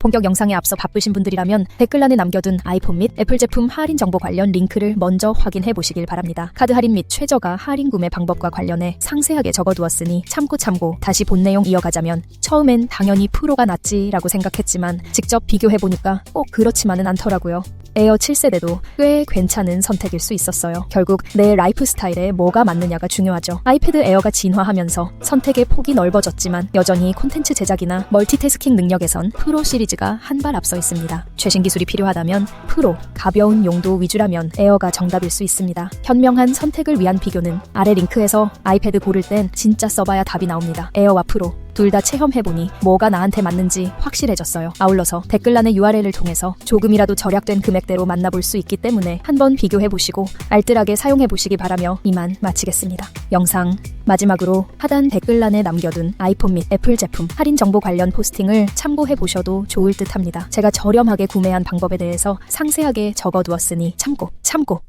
본격 영상에 앞서 바쁘신 분들이라면 댓글란에 남겨둔 아이폰 및 애플 제품 할인 정보 관련 링크를 먼저 확인해 보시길 바랍니다. 카드 할인 및 최저가 할인 구매 방법과 관련해 상세하게 적어두었으니 참고 참고 다시 본 내용 이어가자면 처음엔 당연히 프로가 낫지라고 생각했지만 직접 비교해 보니까 꼭 그렇지만은 않더라고요. 에어 7세대도 꽤 괜찮은 선택일 수 있었어요. 결국 내 라이프 스타일에 뭐가 맞느냐가 중요하죠. 아이패드 에어가 진화하면서 선택의 폭이 넓어졌지만 여전히 콘텐츠 제작이나 멀티태스킹 능력에선 프로 시리즈가 한 발 앞서 있습니다. 최신 기술이 필요하다면 프로, 가벼운 용도 위주라면 에어가 정답일 수 있습니다. 현명한 선택을 위한 비교는 아래 링크에서 아이패드 고를 땐 진짜 써봐야 답이 나옵니다. 에어와 프로, 둘 다 체험해보니 뭐가 나한테 맞는지 확실해졌어요. 아울러서 댓글란의 URL을 통해서 조금이라도 절약된 금액대로 만나볼 수 있기 때문에 한번 비교해보시고 알뜰하게 사용해보시기 바라며 이만 마치겠습니다. 영상 마지막으로 하단 댓글란에 남겨둔 아이폰 및 애플 제품 할인 정보 관련 포스팅을 참고해 보셔도 좋을 듯 합니다. 제가 저렴하게 구매한 방법에 대해서 상세하게 적어두었으니 참고, 참고.